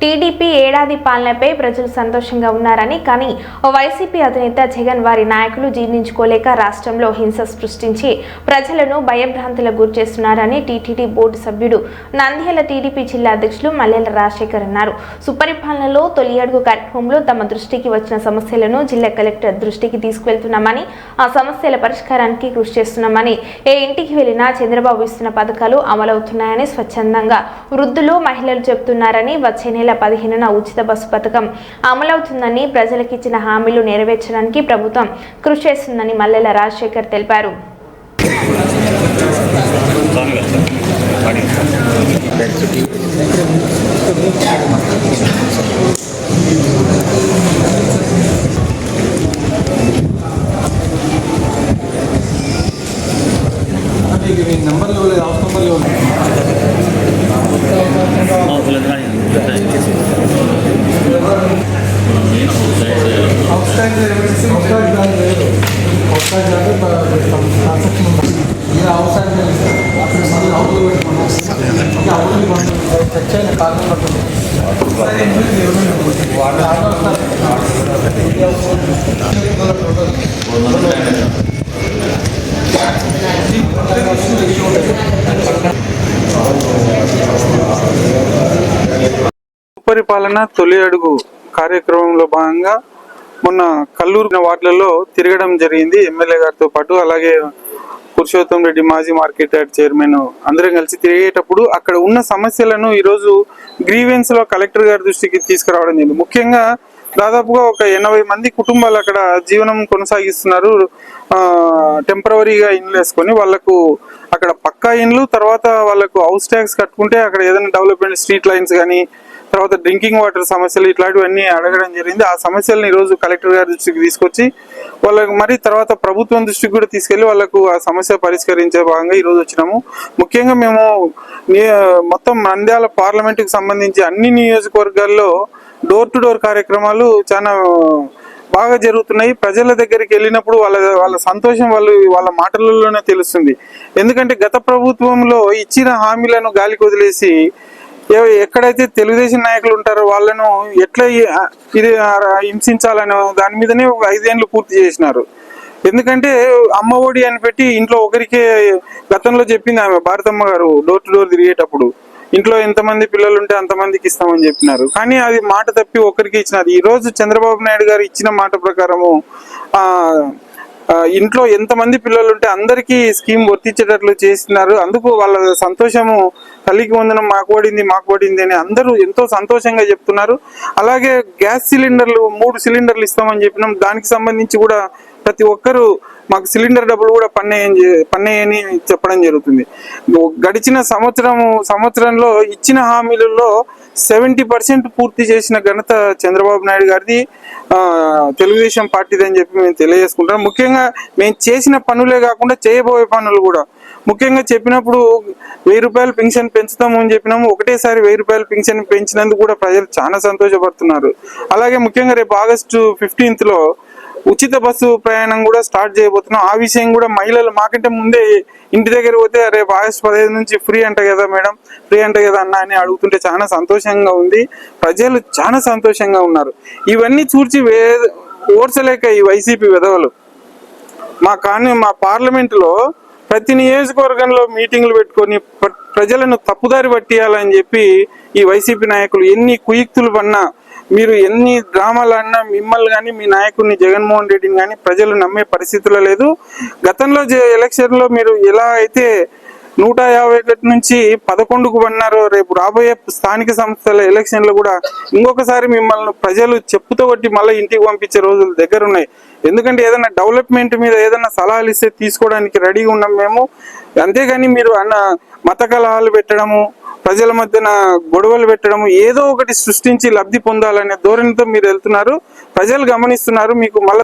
TDP ఏడాది పాలనపై ప్రజలు సంతోషంగా ఉన్నారని కానీ వైసీపీ అధినేత జగన్ వారి నాయకులు జీర్ణించుకోలేక రాష్ట్రంలో హింస సృష్టించి ప్రజలను భయభ్రాంతులకు గురిచేస్తున్నారని టీటీడీ బోర్డు సభ్యుడు నంద్యాల టీడీపీ జిల్లా అధ్యక్షులు మల్లెల రాజశేఖర్ అన్నారు. సుపరిపాలనలో తొలి అడుగు కార్యక్రమంలో తమ దృష్టికి వచ్చిన సమస్యలను జిల్లా కలెక్టర్ దృష్టికి తీసుకువెళ్తున్నామని ఆ సమస్యల పరిష్కారానికి కృషి చేస్తున్నామని ఏ ఇంటికి వెళ్ళినా చంద్రబాబు ఇస్తున్న పథకాలు అమలవుతున్నాయని స్వచ్ఛందంగా వృద్ధులు మహిళలు చెబుతున్నారని వచ్చే నెల పదిహేనున ఉచిత బస్సు పథకం అమలవుతుందని ప్రజలకిచ్చిన హామీలు నెరవేర్చడానికి ప్రభుత్వం కృషి చేస్తుందని మల్లెల రాజశేఖర్ తెలిపారు. నంబర్లు మీ చేయండి కారణం తొలి అడుగు కార్యక్రమంలో భాగంగా మొన్న కల్లూరు వార్డులలో తిరగడం జరిగింది. ఎమ్మెల్యే గారితో పాటు అలాగే పురుషోత్తం రెడ్డి మాజీ మార్కెట్ యార్డ్ చైర్మన్ అందరం కలిసి తిరిగేటప్పుడు అక్కడ ఉన్న సమస్యలను ఈరోజు గ్రీవెన్స్లో కలెక్టర్ గారి దృష్టికి తీసుకురావడం జరిగింది. ముఖ్యంగా దాదాపుగా ఒక ఎనభై మంది కుటుంబాలు అక్కడ జీవనం కొనసాగిస్తున్నారు. టెంపరవరీగా ఇండ్లు వేసుకొని వాళ్ళకు అక్కడ పక్కా ఇండ్లు తర్వాత వాళ్ళకు హౌస్ ట్యాక్స్ కట్టుకుంటే అక్కడ ఏదైనా డెవలప్మెంట్ స్ట్రీట్ లైన్స్ కానీ తర్వాత డ్రింకింగ్ వాటర్ సమస్యలు ఇట్లాంటివన్నీ అడగడం జరిగింది. ఆ సమస్యలను ఈరోజు కలెక్టర్ గారి దృష్టికి తీసుకొచ్చి వాళ్ళకు మరి తర్వాత ప్రభుత్వం దృష్టికి కూడా తీసుకెళ్ళి వాళ్ళకు ఆ సమస్య పరిష్కరించే భాగంగా ఈరోజు వచ్చినాము. ముఖ్యంగా మేము మొత్తం నంద్యాల పార్లమెంటుకు సంబంధించి అన్ని నియోజకవర్గాల్లో డోర్ టు డోర్ కార్యక్రమాలు చాలా బాగా జరుగుతున్నాయి. ప్రజల దగ్గరికి వెళ్ళినప్పుడు వాళ్ళ వాళ్ళ సంతోషం వాళ్ళు వాళ్ళ మాటలలోనే తెలుస్తుంది. ఎందుకంటే గత ప్రభుత్వంలో ఇచ్చిన హామీలను గాలికి వదిలేసి ఎక్కడైతే తెలుగుదేశం నాయకులు ఉంటారో వాళ్ళను ఎట్లా ఇది హింసించాలనో హింసించాలని దాని మీదనే ఒక ఐదేళ్ళు పూర్తి చేసినారు. ఎందుకంటే అమ్మ ఒడి అని పెట్టి ఇంట్లో ఒకరికే గతంలో చెప్పింది ఆమె భారతమ్మ గారు డోర్ టు డోర్ తిరిగేటప్పుడు. ఇంట్లో ఎంతమంది పిల్లలు ఉంటే అంతమందికి ఇస్తామని చెప్పినారు. కానీ అది మాట తప్పి ఒకరికి ఇచ్చినారు. ఈ రోజు చంద్రబాబు నాయుడు గారు ఇచ్చిన మాట ప్రకారము ఆ, ఇంట్లో ఎంతమంది పిల్లలు ఉంటే అందరికీ స్కీమ్ వర్తించేటట్లు చేస్తున్నారు. అందుకు వాళ్ళ సంతోషము తల్లికి వందనం మాకు పడింది మాకు పడింది అని అందరూ ఎంతో సంతోషంగా చెప్తున్నారు. అలాగే గ్యాస్ సిలిండర్లు మూడు సిలిండర్లు ఇస్తామని చెప్పినాం. దానికి సంబంధించి కూడా ప్రతి ఒక్కరూ మాకు సిలిండర్ డబ్బులు కూడా పన్నేయని పన్నేయని చెప్పడం జరుగుతుంది. గడిచిన సంవత్సరం సంవత్సరంలో ఇచ్చిన హామీలలో సెవెంటీ పర్సెంట్ పూర్తి చేసిన ఘనత చంద్రబాబు నాయుడు గారిది. తెలుగుదేశం పార్టీది అని చెప్పి మేము తెలియజేసుకుంటాం. ముఖ్యంగా మేము చేసిన పనులే కాకుండా చేయబోయే పనులు కూడా. ముఖ్యంగా చెప్పినప్పుడు వెయ్యి రూపాయలు పెన్షన్ పెంచుతాము అని చెప్పినాము. ఒకటేసారి వెయ్యి రూపాయలు పెన్షన్ పెంచినందుకు కూడా ప్రజలు చాలా సంతోషపడుతున్నారు. అలాగే ముఖ్యంగా రేపు ఆగస్టు ఫిఫ్టీన్త్లో ఉచిత బస్సు ప్రయాణం కూడా స్టార్ట్ చేయబోతున్నాం. ఆ విషయం కూడా మహిళలు మాకంటే ముందే ఇంటి దగ్గర పోతే రేపు ఆగస్టు పదిహేను నుంచి ఫ్రీ అంట కదా మేడం ఫ్రీ అంట కదా అన్న అని అడుగుతుంటే చాలా సంతోషంగా ఉంది. ప్రజలు చాలా సంతోషంగా ఉన్నారు. ఇవన్నీ చూర్చి వే ఓర్చలేక ఈ వైసీపీ విధవలు. మా కానీ మా పార్లమెంటులో ప్రతి నియోజకవర్గంలో మీటింగ్లు పెట్టుకొని ప్రజలను తప్పుదారి పట్టియాలని చెప్పి ఈ వైసీపీ నాయకులు ఎన్ని కుయుక్తులు పన్నా మీరు ఎన్ని డ్రామాలు అన్నా మిమ్మల్ని కానీ మీ నాయకుడిని జగన్మోహన్ రెడ్డిని కానీ ప్రజలు నమ్మే పరిస్థితిలో లేదు. గతంలో ఎలక్షన్లో మీరు ఎలా అయితే నూట యాభై ఒకటి నుంచి పదకొండుకు పడినారో రేపు రాబోయే స్థానిక సంస్థల ఎలక్షన్లు కూడా ఇంకొకసారి మిమ్మల్ని ప్రజలు చెప్పుతో కొట్టి మళ్ళీ ఇంటికి పంపించే రోజులు దగ్గర ఉన్నాయి ఎందుకంటే ఏదైనా డెవలప్మెంట్ మీద ఏదైనా సలహాలు ఇస్తే తీసుకోవడానికి రెడీగా ఉన్నాం మేము. అంతేగాని మీరు అన్న మత కలహాలు పెట్టడము ప్రజల మధ్యన గొడవలు పెట్టడం ఏదో ఒకటి సృష్టించి లబ్ధి పొందాలనే ధోరణితో మీరు వెళ్తున్నారు. ప్రజలు గమనిస్తున్నారు మీకు మళ్ళీ